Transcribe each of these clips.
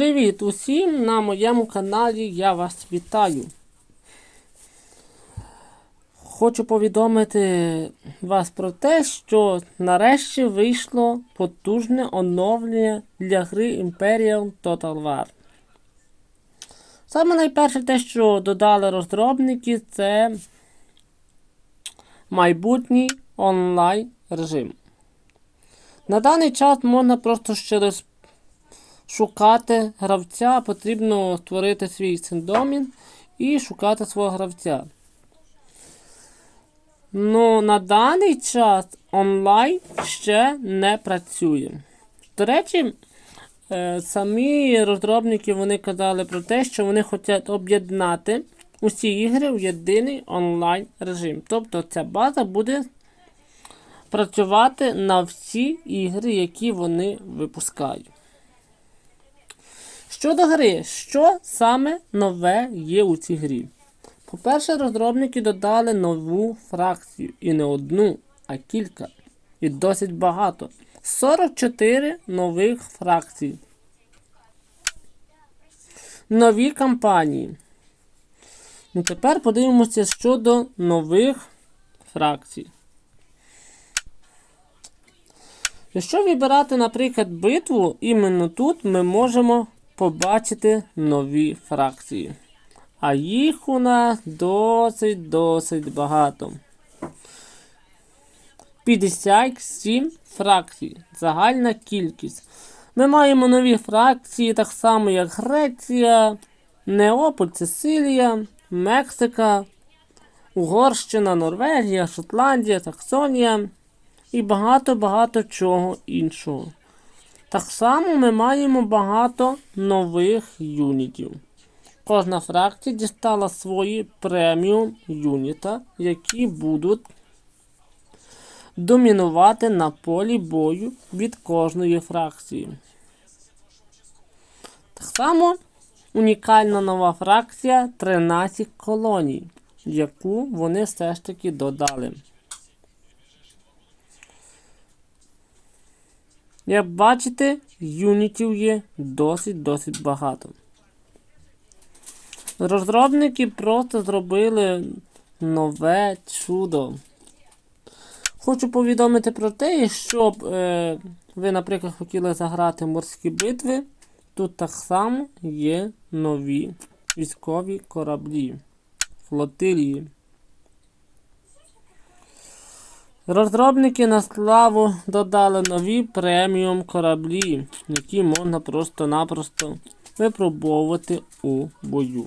Привіт усім на моєму каналі. Я вас вітаю. Хочу повідомити вас про те, що нарешті вийшло потужне оновлення для гри Imperial Total War. Саме найперше те, що додали розробники, це майбутній онлайн режим. На даний час можна просто через шукати гравця, потрібно створити свій синдомін і шукати свого гравця. Ну, на даний час онлайн ще не працює. До речі, е, самі розробники вони казали про те, що вони хочуть об'єднати усі ігри в єдиний онлайн режим. Тобто ця база буде працювати на всі ігри, які вони випускають. Щодо гри, що саме нове є у цій грі? По-перше, розробники додали нову фракцію. І не одну, а кілька. І досить багато. 44 нових фракцій. Нові кампанії. Ну, тепер подивимося щодо нових фракцій. Якщо вибирати, наприклад, битву, іменно тут ми можемо побачити нові фракції. А їх у нас досить-досить багато. 57 фракцій. Загальна кількість. Ми маємо нові фракції, так само як Греція, Неополь, Сицилія, Мексика, Угорщина, Норвегія, Шотландія, Саксонія і багато-багато чого іншого. Так само ми маємо багато нових юнітів. Кожна фракція дістала свої преміум юніта, які будуть домінувати на полі бою від кожної фракції. Так само унікальна нова фракція 13 колоній, яку вони все ж таки додали. Як бачите, юнітів є досить-досить багато. Розробники просто зробили нове чудо. Хочу повідомити про те, щоб е, ви, наприклад, хотіли заграти морські битви. Тут так само є нові військові кораблі, флотилії. Розробники на славу додали нові преміум кораблі, які можна просто-напросто випробовувати у бою.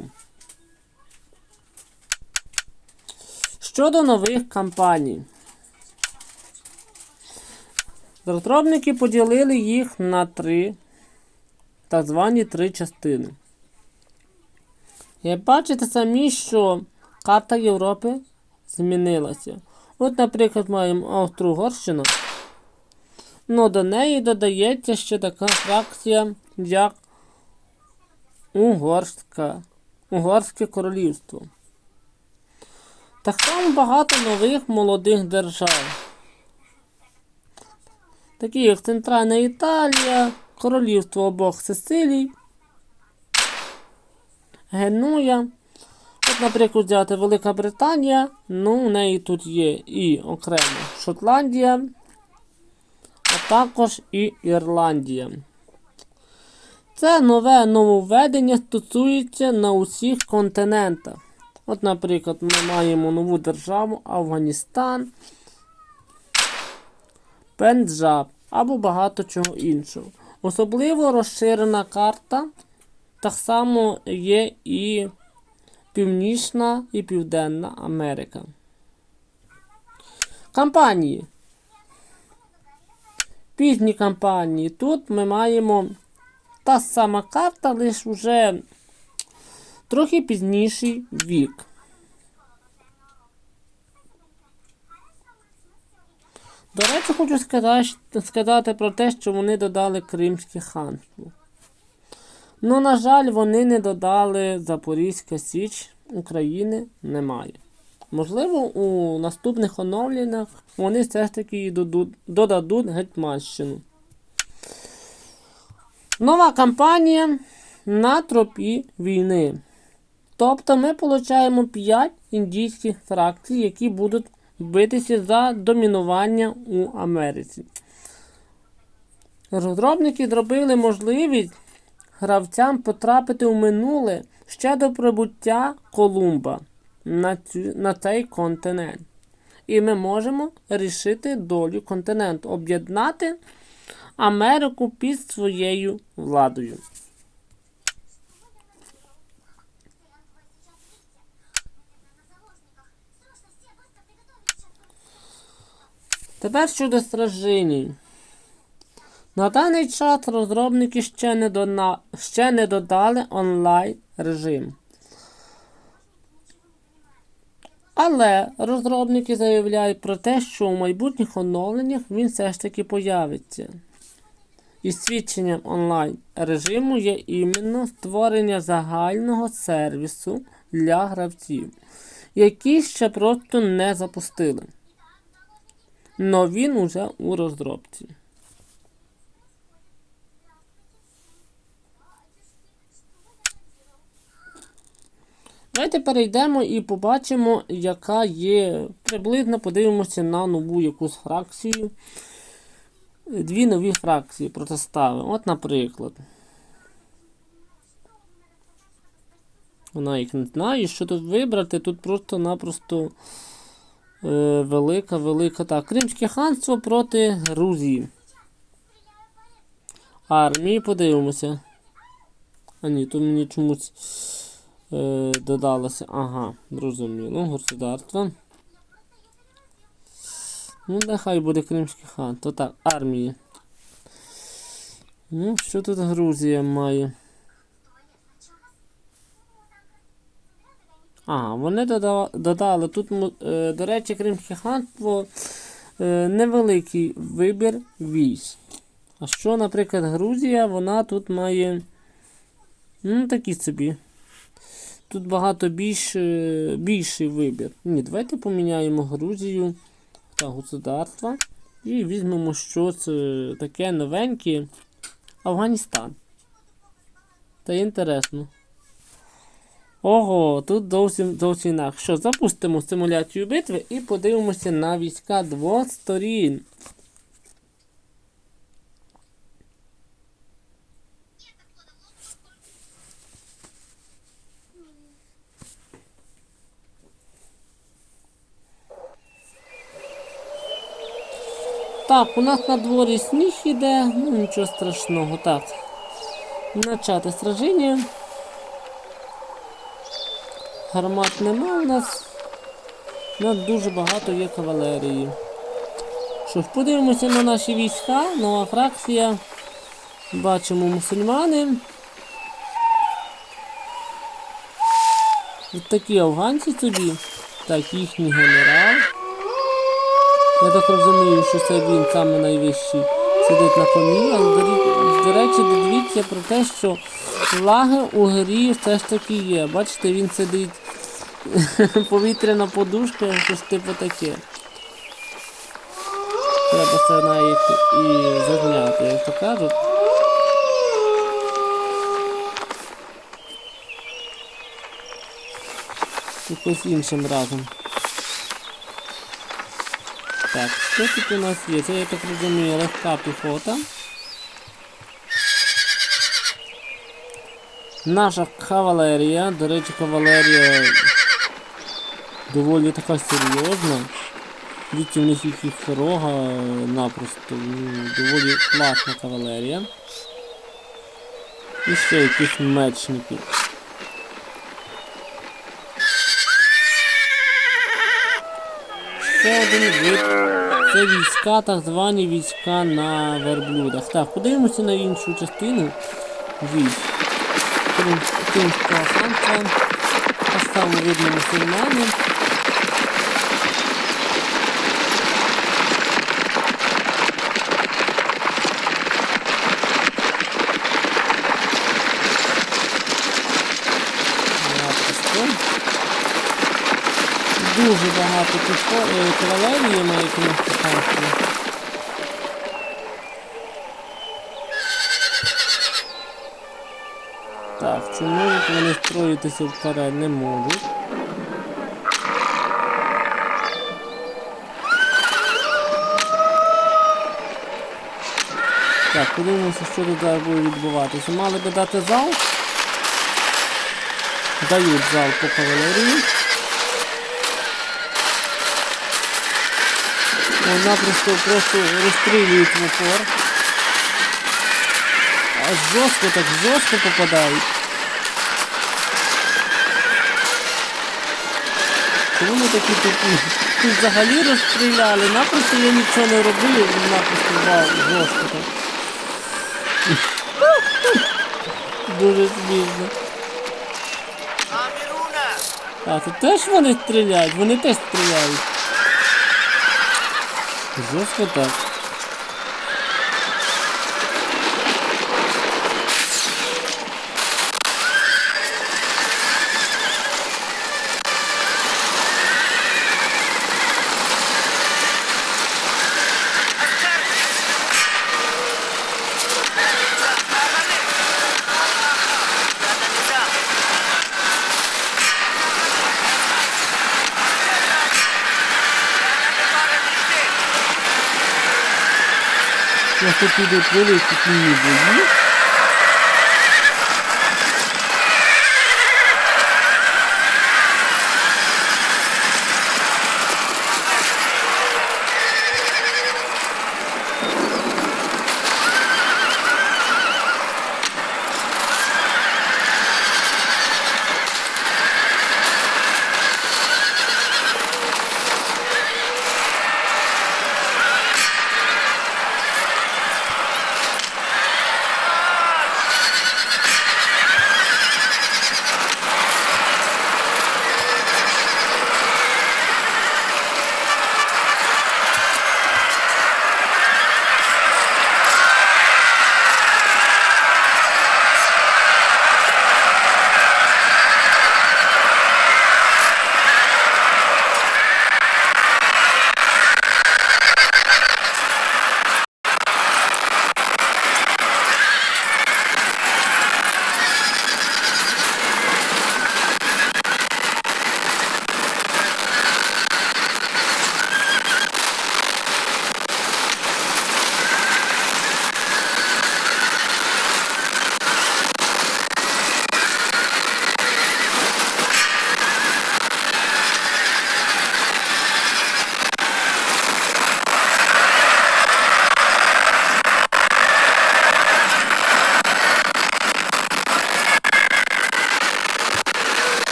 Щодо нових кампаній. Розробники поділили їх на три так звані три частини. Як бачите самі, що карта Європи змінилася. От, наприклад, маємо Австро-Угорщину. Ну, до неї додається ще така фракція, як Угорська, Угорське королівство. Так само багато нових молодих держав. Такі як Центральна Італія, Королівство обох Сицилій, Генуя. От, наприклад, взяти Велика Британія, ну, у неї тут є і окремо Шотландія, а також і Ірландія. Це нове нововведення стосується на усіх континентах. От, наприклад, ми маємо нову державу Афганістан, Пенджаб або багато чого іншого. Особливо розширена карта. Так само є і Північна і Південна Америка. Кампанії. Пізні кампанії. Тут ми маємо та сама карта, лише вже трохи пізніший вік. До речі, хочу сказати, сказати про те, що вони додали Кримське ханство. Ну, на жаль, вони не додали Запорізька Січ України немає. Можливо, у наступних оновленнях вони все ж таки додадуть, Гетьманщину. Нова кампанія на тропі війни. Тобто ми отримуємо 5 індійських фракцій, які будуть битися за домінування у Америці. Розробники зробили можливість гравцям потрапити у минуле ще до прибуття Колумба на, цю, на цей континент. І ми можемо рішити долю континенту, об'єднати Америку під своєю владою. Тепер щодо стражиній. На даний час розробники ще не, дона... ще не додали онлайн режим. Але розробники заявляють про те, що у майбутніх оновленнях він все ж таки появиться. І свідченням онлайн режиму є іменно створення загального сервісу для гравців, який ще просто не запустили. Но він уже у розробці. Давайте перейдемо і побачимо, яка є. Приблизно подивимося на нову якусь фракцію. Дві нові фракції протиставимо. От, наприклад. Вона їх не знає, що тут вибрати. Тут просто-напросто е, велика, велика. Так, Кримське ханство проти Грузії. Армії подивимося. А ні, тут мені чомусь е, додалося. Ага, зрозуміло. Государство. Ну, нехай буде Кримський хан. То так, армії. Ну, що тут Грузія має? Ага, вони додали, додали. Тут, е, до речі, Кримське ханство е, невеликий вибір військ. А що, наприклад, Грузія, вона тут має. Ну, такі собі. Тут багато більш, е, більший вибір. Ні, давайте поміняємо Грузію та государства. І візьмемо, що це таке новеньке. Афганістан. Та інтересно. Ого, тут зовсім зовсім інакше. Що, запустимо симуляцію битви і подивимося на війська двох сторін. Так, у нас на дворі сніг іде, ну нічого страшного. Так. Начати сраження. Гармат нема у нас. У нас дуже багато є кавалерії. Що ж, подивимося на наші війська, нова фракція. Бачимо мусульмани. От такі афганці собі. Так, їхній генерал. Я так розумію, що це він саме найвищий сидить на коні, але до, речі, дивіться про те, що лаги у грі все ж таки є. Бачите, він сидить повітряна подушка, щось типу таке. Треба це навіть і зазняти, як то кажуть. Якось іншим разом. Так, що тут у нас є? Це я так розумію, легка піхота. Наша кавалерія, до речі, кавалерія доволі така серйозна. Дивіться, в них їх рога напросто. ну, Доволі класна кавалерія. І ще якісь мечники. Ще один вид. Це війська, так звані війська на верблюдах. Так, подивимося на іншу частину військ. Крим- Кримська. Так само видно мусульмани. Напросто. Дуже багато кавалерії на якомусь ханстві. Так, чому вони строїтися вперед не можуть? Так, подивимося, що тут зараз буде відбуватися. Мали би дати зал. Дають зал по кавалерії. Вона просто, просто розстрілюють в упор. Аж жорстко так жорстко попадають. Чому ми такі тупі? Тут взагалі розстріляли, напросто я нічого не робив, напросто вау, жорстко так. Дуже смішно. А, тут теж вони стріляють, вони теж стріляють. Жорстко так. Ось тут ідуть великі кінні бої.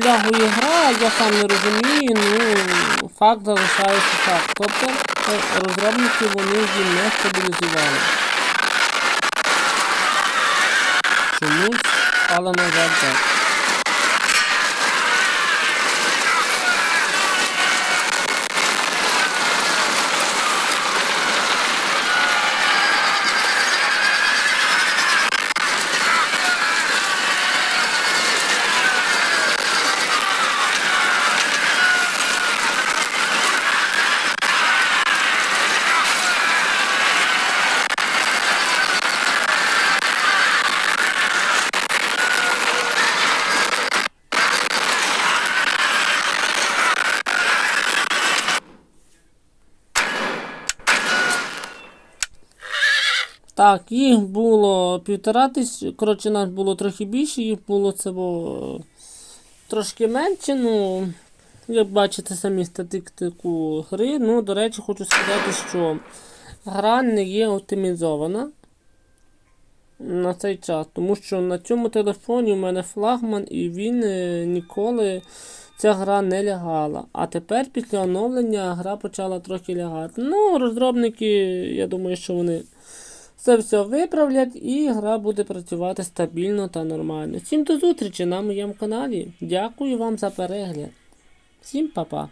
Чому гра, я сам не розумію, ну факт залишається факт. Тобто е, розробники вони її не стабілізували. Чомусь, але на жаль так. Так, їх було півтора тисячі, коротше, нас було трохи більше, їх було це було трошки менше. Ну, як бачите самі статистику гри. Ну, до речі, хочу сказати, що гра не є оптимізована на цей час, тому що на цьому телефоні у мене флагман і він е, ніколи ця гра не лягала. А тепер після оновлення гра почала трохи лягати. Ну, розробники, я думаю, що вони це все виправлять і гра буде працювати стабільно та нормально. Всім до зустрічі на моєму каналі. Дякую вам за перегляд. Всім па-па.